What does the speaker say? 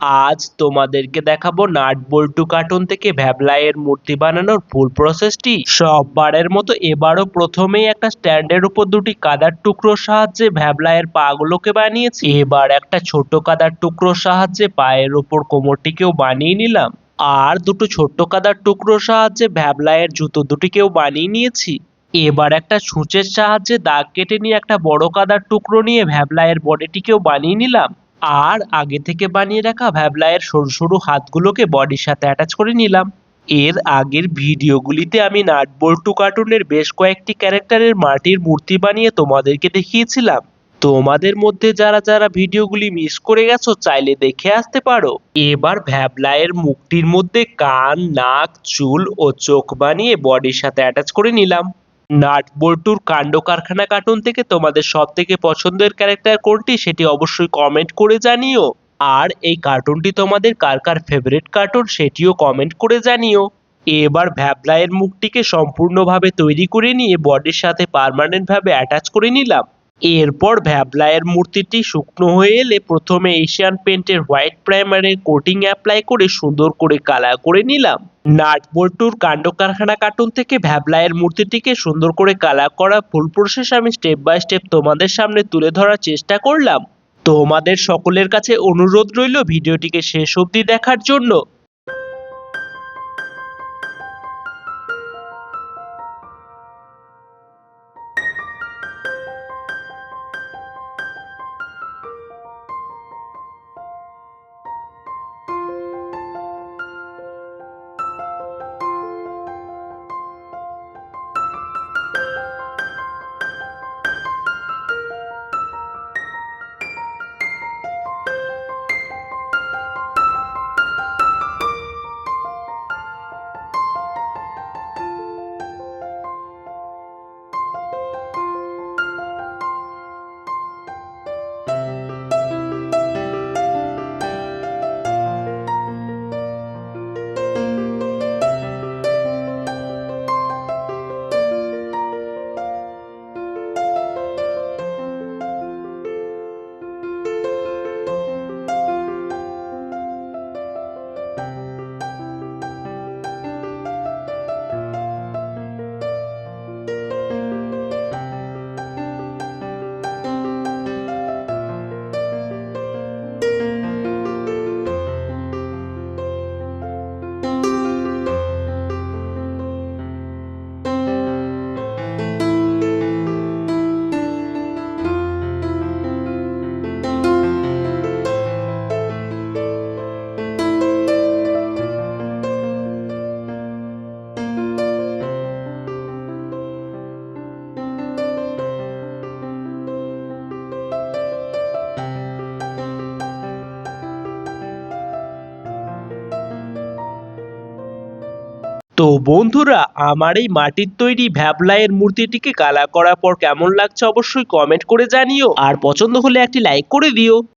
আজ তোমাদেরকে দেখাবো নাট বল্টু কার্টুন থেকে ভ্যাবলাইয়ের মূর্তি বানানোর ফুল প্রসেসটি সববারের মতো এবারও প্রথমেই একটা স্ট্যান্ডের উপর দুটি কাদার টুকরোর সাহায্যে ভ্যাবলাইয়ের পাগুলোকে বানিয়েছি। এবার একটা ছোট কাদার টুকরোর সাহায্যে পায়ের ওপর কোমরটিকেও বানিয়ে নিলাম। আর দুটো ছোট্ট কাদার টুকরোর সাহায্যে ভ্যাবলাইয়ের জুতো দুটিকেও বানিয়ে নিয়েছি। এবার একটা সূচের সাহায্যে দাগ কেটে নিয়ে একটা বড় কাদার টুকরো নিয়ে ভ্যাবলাইয়ের বডিটিকেও বানিয়ে নিলাম। আর আগে থেকে বানিয়ে রাখা ভ্যাবলাইয়ের সরু সরু হাতগুলোকে বডির সাথে অ্যাটাচ করে নিলাম। এর আগের ভিডিওগুলিতে আমি নাট বল্টু কার্টুনের বেশ কয়েকটি ক্যারেক্টারের মাটির মূর্তি বানিয়ে তোমাদেরকে দেখিয়েছিলাম। তোমাদের মধ্যে যারা যারা ভিডিওগুলি মিস করে গেছো, চাইলে দেখে আসতে পারো। এবার ভ্যাবলাইয়ের মুখটির মধ্যে কান, নাক, চুল ও চোখ বানিয়ে বডির সাথে অ্যাটাচ করে নিলাম। নাট বল্টুর কাণ্ড কারখানা কার্টুন থেকে তোমাদের সব থেকে পছন্দের ক্যারেক্টার কোনটি সেটি অবশ্যই কমেন্ট করে জানিও। আর এই কার্টুনটি তোমাদের কার কার ফেভারিট কার্টুন সেটিও কমেন্ট করে জানিও। এবার ভ্যাবলাইয়ের মুখটিকে সম্পূর্ণভাবে তৈরি করে নিয়ে বডির সাথে পারমানেন্টভাবে অ্যাটাচ করে নিলাম। এরপর ভ্যাবলাইয়ের মূর্তিটি শুকনো হয়ে এলে প্রথমে এশিয়ান পেন্টের হোয়াইট প্রাইমারের কোটিং অ্যাপ্লাই করে সুন্দর করে কালার করে নিলাম। নাট বল্টুর কাণ্ড কারখানা কার্টুন থেকে ভ্যাবলাইয়ের মূর্তিটিকে সুন্দর করে কালার করা ফুল প্রসেস আমি স্টেপ বাই স্টেপ তোমাদের সামনে তুলে ধরার চেষ্টা করলাম। তোমাদের সকলের কাছে অনুরোধ রইল ভিডিওটিকে শেষ অবধি দেখার জন্য। তো বন্ধুরা, আমার এই মাটির তৈরি ভ্যাবলাইয়ের মূর্তিটিকে কালা করার পর কেমন লাগছে অবশ্যই কমেন্ট করে জানিও। আর পছন্দ হলে একটি লাইক করে দিও।